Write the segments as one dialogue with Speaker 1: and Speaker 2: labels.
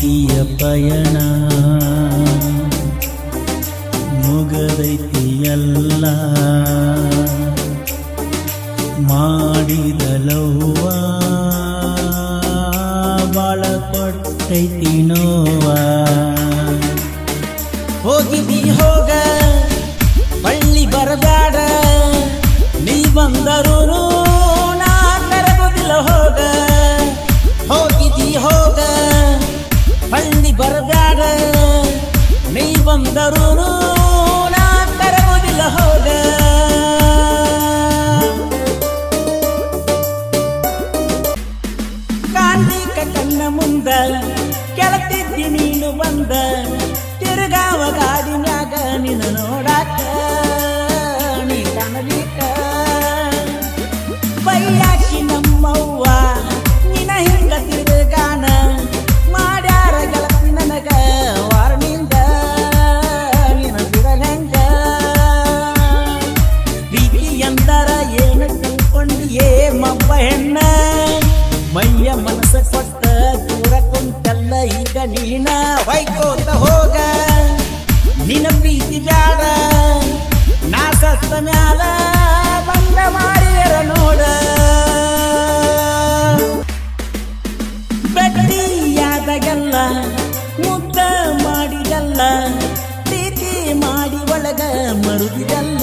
Speaker 1: ಪ್ರೀತಿಯ ಪಯಣ. ಮುಗದೈತಿಯಲ್ಲ. ಎಲ್ಲ ಮಾಡಿದ ಲವ್ವ ಬಾಳ ಕೊಟ್ಟೈತಿ ನೋವ ಹೋಗಿದಿ ಹೋಗ, ಬಳ್ಳಿ ಬರಬೇಡ ನೀ ಬಂದರು ಬರಬೇಡ ನೀ ಬಂದರು ನಾ ಕರಗುದಿಲ್ಲ ಹೋಗ ಕಾಣ್ಲಿಕ್ಕ ಕಣ್ಣ ಮುಂದ ಕೆಳತಿದ್ದಿ ನೀನು ಬಂದ. ತಿರುಗಾವ ಗಾಡಿನಾಗ ನಿನ್ನ ನೋಡಾಕ ಈಗ ನೀನ ಹೊಯ್ಕೋತ ಹೋಗ. ನಿನ ಪ್ರೀತಿ ಬ್ಯಾಡ ನಾ ಸತ್ತ ಮ್ಯಾಲ ಬಂದ ಮಾಡಿಯರ ನೋಡ. ಬೆಟ್ಟಿಯಾದಾಗೆಲ್ಲ ಮುದ್ದ ಮಾಡಿದಲ್ಲ, ಪ್ರೀತಿ ಮಾಡಿ ಒಳಗ ಮರುದಿದಲ್ಲ.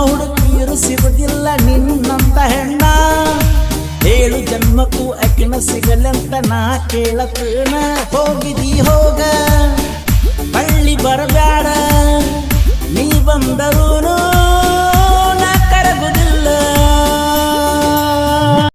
Speaker 1: ಹುಡುಕಿಯರು ಸಿಗುದಿಲ್ಲ ನಿನ್ನಂತ ಹೆಣ್ಣ. ಏಳು ಜನ್ಮಕ್ಕೂ ಅಕ್ಕಿನ ಸಿಗಲಂತ ನಾ ಕೇಳತನ ಹೋಗಿದಿ ಹೋಗ ಬಳ್ಳಿ